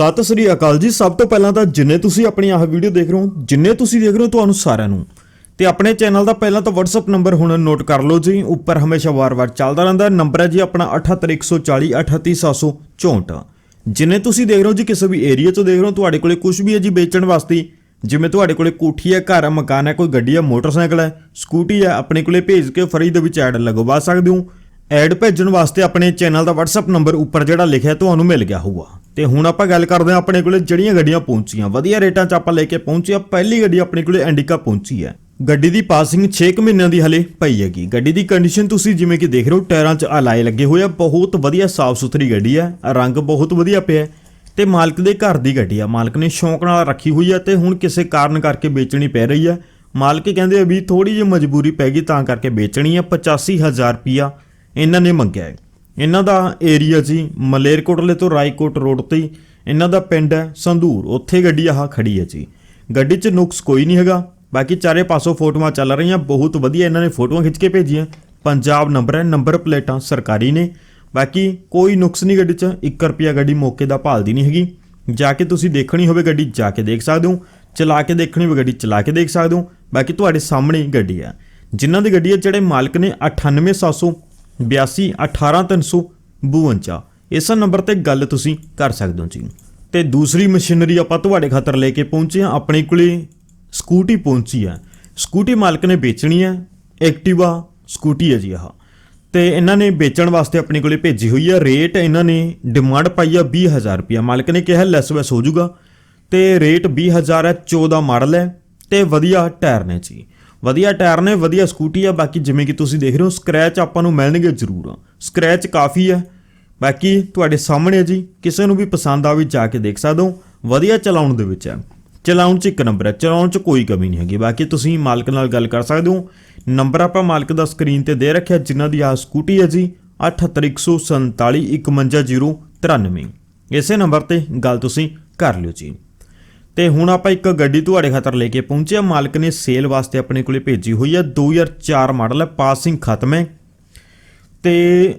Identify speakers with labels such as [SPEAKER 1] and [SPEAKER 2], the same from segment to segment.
[SPEAKER 1] ਸਤਿ ਸ੍ਰੀ ਅਕਾਲ ਜੀ। ਸਭ ਤੋਂ ਪਹਿਲਾਂ ਤਾਂ ਜਿੰਨੇ ਤੁਸੀਂ ਆਪਣੀ ਆਹ ਵੀਡੀਓ ਦੇਖ ਰਹੇ ਹੋ, ਜਿੰਨੇ ਤੁਸੀਂ ਦੇਖ ਰਹੇ ਹੋ ਤੁਹਾਨੂੰ ਸਾਰਿਆਂ ਨੂੰ। ਤੇ ਆਪਣੇ ਚੈਨਲ ਦਾ ਪਹਿਲਾਂ ਤਾਂ WhatsApp ਨੰਬਰ ਹੁਣ ਨੋਟ ਕਰ ਲਓ ਜੀ। ਉੱਪਰ ਹਮੇਸ਼ਾ ਵਾਰ-ਵਾਰ ਚੱਲਦਾ ਰਹਿੰਦਾ ਨੰਬਰ ਹੈ ਜੀ ਆਪਣਾ 78140 38764 ਜਿੰਨੇ ਤੁਸੀਂ ਦੇਖ ਰਹੇ ਹੋ ਜੀ ਕਿਸੇ ਵੀ ਏਰੀਆ 'ਚੋਂ ਦੇਖ ਰਹੇ ਹੋ, ਤੁਹਾਡੇ ਕੋਲੇ ਕੁਝ ਵੀ ਹੈ ਜੀ ਵੇਚਣ ਵਾਸਤੇ। ਜਿਵੇਂ ਤੁਹਾਡੇ ਕੋਲੇ ਕੋਠੀ ਹੈ, ਘਰ ਹੈ, ਮਕਾਨ ਹੈ, ਕੋਈ ਗੱਡੀ ਹੈ, ਮੋਟਰਸਾਈਕਲ ਹੈ, ਸਕੂਟੀ ਹੈ, ਆਪਣੇ ਕੋਲੇ ਭੇਜ ਕੇ ਫਰੀ ਦੇ ਵਿੱਚ ਐਡ ਲਗਵਾ ਸਕਦੇ ਹੋ। ਐਡ ਭੇਜਣ ਵਾਸਤੇ ਆਪਣੇ ਚੈਨਲ ਦਾ WhatsApp ਨੰਬਰ ਉੱਪਰ ਜਿਹੜਾ ਲਿਖਿਆ ਤੁਹਾਨੂੰ ਮਿਲ ਗਿਆ ਹੋਊਗਾ। ਤੇ ਹੁਣ ਆਪਾਂ ਗੱਲ ਕਰਦੇ ਹਾਂ ਆਪਣੇ ਕੋਲੇ ਜਿਹੜੀਆਂ ਗੱਡੀਆਂ ਪਹੁੰਚੀਆਂ। ਵਧੀਆ ਰੇਟਾਂ 'ਚ ਆਪਾਂ ਲੈ ਕੇ ਪਹੁੰਚੇ ਆ ਪਹਿਲੀ ਗੱਡੀ ਆਪਣੇ ਕੋਲੇ ਇੰਡੀਕਾ ਪਹੁੰਚੀ ਹੈ। ਗੱਡੀ ਦੀ ਪਾਸਿੰਗ 6 ਮਹੀਨਿਆਂ ਦੀ ਹਲੇ ਪਈ ਹੈਗੀ। ਗੱਡੀ ਦੀ ਕੰਡੀਸ਼ਨ ਤੁਸੀਂ ਜਿਵੇਂ ਕਿ ਦੇਖ ਰਹੇ ਹੋ, ਟਾਇਰਾਂ 'ਚ ਅਲਾਈ ਲੱਗੇ ਹੋਏ ਆ। ਬਹੁਤ ਵਧੀਆ ਸਾਫ਼ ਸੁਥਰੀ ਗੱਡੀ ਹੈ। ਰੰਗ ਬਹੁਤ ਵਧੀਆ ਪਿਆ ਹੈ ਤੇ ਮਾਲਕ ਦੇ ਘਰ ਦੀ ਗੱਡੀ ਆ। ਮਾਲਕ ਨੇ ਸ਼ੌਂਕ ਨਾਲ ਰੱਖੀ ਹੋਈ ਹੈ ਤੇ ਹੁਣ ਕਿਸੇ ਕਾਰਨ ਕਰਕੇ ਵੇਚਣੀ ਪੈ ਰਹੀ ਹੈ ਮਾਲਕ ਕਹਿੰਦੇ ਆ ਵੀ ਥੋੜੀ ਜਿਹੀ ਮਜਬੂਰੀ ਪੈ ਗਈ ਤਾਂ ਕਰਕੇ ਵੇਚਣੀ ਹੈ 85000 ਰੁਪਿਆ ਇਹਨਾਂ ਨੇ ਮੰਗਿਆ ਹੈ। ਇਹਨਾਂ ਦਾ ਏਰੀਆ ਜੀ ਮਲੇਰਕੋਟਲੇ ਤੋਂ ਰਾਏਕੋਟ ਰੋਡ ਤੇ ਇਹਨਾਂ ਦਾ ਪਿੰਡ ਹੈ ਸੰਧੂਰ, ਉੱਥੇ ਗੱਡੀ ਆਹ ਖੜੀ ਹੈ ਜੀ। ਗੱਡੀ 'ਚ ਨੁਕਸ ਕੋਈ ਨਹੀਂ ਹੈਗਾ। ਬਾਕੀ ਚਾਰੇ ਪਾਸੋਂ ਫੋਟੋਆਂ ਚੱਲ ਰਹੀਆਂ, ਬਹੁਤ ਵਧੀਆ ਇਹਨਾਂ ਨੇ ਫੋਟੋਆਂ ਖਿੱਚ ਕੇ ਭੇਜੀਆਂ। ਪੰਜਾਬ ਨੰਬਰ ਹੈ ਨੰਬਰ ਪਲੇਟਾਂ ਸਰਕਾਰੀ ਨੇ। ਬਾਕੀ ਕੋਈ ਨੁਕਸ ਨਹੀਂ ਗੱਡੀ 'ਚ 1 ਰੁਪਿਆ ਗੱਡੀ ਮੌਕੇ ਦਾ ਭਾਲਦੀ ਨਹੀਂ ਹੈਗੀ। ਜਾ ਕੇ ਤੁਸੀਂ ਦੇਖਣੀ ਹੋਵੇ ਗੱਡੀ, ਜਾ ਕੇ ਦੇਖ ਸਕਦੇ ਹੋ। ਚਲਾ ਕੇ ਦੇਖਣੀ ਹੋਵੇ ਗੱਡੀ, ਚਲਾ ਕੇ ਦੇਖ ਸਕਦੇ ਹੋ। ਬਾਕੀ ਤੁਹਾਡੇ ਸਾਹਮਣੇ ਗੱਡੀ ਹੈ। ਜਿਨ੍ਹਾਂ ਦੀ ਗੱਡੀ ਹੈ, ਜਿਹੜੇ ਮਾਲਕ ਨੇ 98782 18352 ਇਸ ਨੰਬਰ ਤੇ ਗੱਲ ਤੁਸੀਂ ਕਰ ਸਕਦੇ ਹੋ ਜੀ। ਤੇ ਦੂਸਰੀ ਮਸ਼ੀਨਰੀ ਆਪਾਂ ਤੁਹਾਡੇ ਖਾਤਰ ਲੈ ਕੇ ਪਹੁੰਚੇ ਹਾਂ। ਆਪਣੇ ਕੋਲੇ ਸਕੂਟੀ ਪਹੁੰਚੀ ਹੈ। ਸਕੂਟੀ ਮਾਲਕ ਨੇ ਵੇਚਣੀ ਹੈ। ਐਕਟਿਵਾ ਸਕੂਟੀ ਹੈ ਜੀ ਆਹ। ਤੇ ਇਹਨਾਂ ਨੇ ਵੇਚਣ ਵਾਸਤੇ ਆਪਣੇ ਕੋਲੇ ਭੇਜੀ ਹੋਈ ਆ ਰੇਟ ਇਹਨਾਂ ਨੇ ਡਿਮਾਂਡ ਪਾਈ ਆ 20000 ਰੁਪਇਆ। ਮਾਲਕ ਨੇ ਕਿਹਾ, ਲੈਸ ਵੈਸ ਹੋ ਜਾਊਗਾ। ਤੇ ਰੇਟ 20000 ਹੈ 14 ਮਾਡਲ ਹੈ ਤੇ ਵਧੀਆ ਟਾਇਰ ਨੇ ਜੀ। ਵਧੀਆ ਟਾਇਰ ਨੇ, ਵਧੀਆ ਸਕੂਟੀ ਆ, ਬਾਕੀ ਜਿਵੇਂ ਕਿ ਤੁਸੀਂ ਦੇਖ ਰਹੇ ਹੋ ਸਕ੍ਰੈਚ ਆਪਾਂ ਨੂੰ ਮਿਲਣਗੇ ਜ਼ਰੂਰ ਸਕ੍ਰੈਚ ਕਾਫੀ ਹੈ ਬਾਕੀ ਤੁਹਾਡੇ ਸਾਹਮਣੇ ਹੈ ਜੀ, ਕਿਸੇ ਨੂੰ ਵੀ ਪਸੰਦ ਆਵੇ ਜਾ ਕੇ ਦੇਖ ਸਕਦੇ ਹੋ, ਵਧੀਆ ਚਲਾਉਣ ਦੇ ਵਿੱਚ ਹੈ ਚਲਾਉਣ 'ਚ ਇੱਕ ਨੰਬਰ ਹੈ ਚਲਾਉਣ 'ਚ ਕੋਈ ਕਮੀ ਨਹੀਂ ਹੈਗੀ। ਬਾਕੀ ਤੁਸੀਂ ਮਾਲਕ ਨਾਲ ਗੱਲ ਕਰ ਸਕਦੇ ਹੋ ਨੰਬਰ ਆਪਾਂ ਮਾਲਕ ਦਾ ਸਕਰੀਨ ਤੇ ਦੇ ਰੱਖਿਆ, ਜਿਨ੍ਹਾਂ ਦੀ ਆ ਸਕੂਟੀ ਹੈ ਜੀ 7814411093 ਇਸੇ ਨੰਬਰ ਤੇ ਗੱਲ ਤੁਸੀਂ ਕਰ ਲਿਓ ਜੀ। ਤੇ ਹੁਣ ਆਪਾਂ ਇੱਕ ਗੱਡੀ ਤੁਹਾਡੇ ਖਾਤਰ ਲੈ ਕੇ ਪਹੁੰਚੇ ਮਾਲਕ ਨੇ ਸੇਲ ਵਾਸਤੇ ਆਪਣੇ ਕੋਲੇ ਭੇਜੀ ਹੋਈ ਹੈ। 2004 ਮਾਡਲ ਹੈ। ਪਾਸਿੰਗ ਖਤਮ ਹੈ। ਤੇ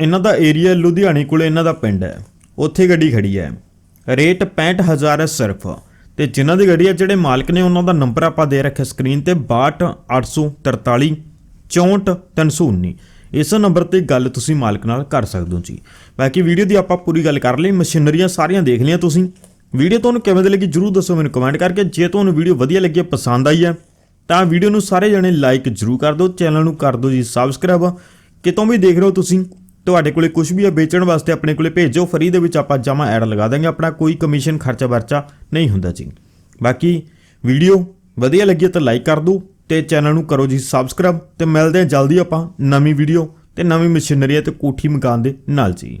[SPEAKER 1] ਇਹਨਾਂ ਦਾ ਏਰੀਆ ਲੁਧਿਆਣੇ ਕੋਲੇ ਇਹਨਾਂ ਦਾ ਪਿੰਡ ਹੈ। ਉੱਥੇ ਗੱਡੀ ਖੜੀ ਹੈ। ਰੇਟ 65000 ਹੈ ਸਿਰਫ। ਤੇ ਜਿਨ੍ਹਾਂ ਦੀ ਗੱਡੀ ਹੈ, ਜਿਹੜੇ ਮਾਲਕ ਨੇ ਉਹਨਾਂ ਦਾ ਨੰਬਰ ਆਪਾਂ ਦੇ ਰੱਖਿਆ ਸਕਰੀਨ ਤੇ 62843 64319 ਇਸ ਨੰਬਰ ਤੇ ਗੱਲ ਤੁਸੀਂ ਮਾਲਕ ਨਾਲ ਕਰ ਸਕਦੇ ਹੋ ਜੀ। ਬਾਕੀ ਵੀਡੀਓ ਦੀ ਆਪਾਂ ਪੂਰੀ ਗੱਲ ਕਰ ਲਈ। ਮਸ਼ੀਨਰੀਆਂ ਸਾਰੀਆਂ ਦੇਖ ਲਈਆਂ ਤੁਸੀਂ। ਵੀਡੀਓ ਤੁਹਾਨੂੰ ਕਿਵੇਂ ਦੀ ਲੱਗੀ ਜਰੂਰ ਦੱਸੋ ਮੈਨੂੰ ਕਮੈਂਟ ਕਰਕੇ। ਜੇ ਤੁਹਾਨੂੰ ਵੀਡੀਓ ਵਧੀਆ ਲੱਗੀ, ਪਸੰਦ ਆਈ ਹੈ, ਤਾਂ ਵੀਡੀਓ ਨੂੰ ਸਾਰੇ ਜਣੇ ਲਾਈਕ ਜਰੂਰ ਕਰ ਦਿਓ, ਚੈਨਲ ਨੂੰ ਕਰ ਦਿਓ ਜੀ ਸਬਸਕ੍ਰਾਈਬ ਕਿਤੋਂ ਵੀ ਦੇਖ ਰਹੇ ਹੋ ਤੁਸੀਂ, ਤੁਹਾਡੇ ਕੋਲੇ ਕੁਝ ਵੀ ਆ ਵੇਚਣ ਵਾਸਤੇ ਆਪਣੇ ਕੋਲੇ ਭੇਜੋ ਫਰੀ ਦੇ ਵਿੱਚ ਆਪਾਂ ਜਮਾ ਐਡ ਲਗਾ ਦਾਂਗੇ, ਆਪਣਾ ਕੋਈ ਕਮਿਸ਼ਨ ਖਰਚਾ ਵਰਚਾ ਨਹੀਂ ਹੁੰਦਾ ਜੀ। ਬਾਕੀ ਵੀਡੀਓ ਵਧੀਆ ਲੱਗੀ ਤਾਂ ਲਾਈਕ ਕਰ ਦਿਓ ਤੇ ਚੈਨਲ ਨੂੰ ਕਰੋ ਜੀ ਸਬਸਕ੍ਰਾਈਬ ਤੇ ਮਿਲਦੇ ਹਾਂ ਜਲਦੀ ਆਪਾਂ ਨਵੀਂ ਵੀਡੀਓ ਤੇ ਨਵੀਂ ਮਸ਼ੀਨਰੀ ਤੇ ਕੋਠੀ ਮਕਾਨ ਦੇ ਨਾਲ ਜੀ।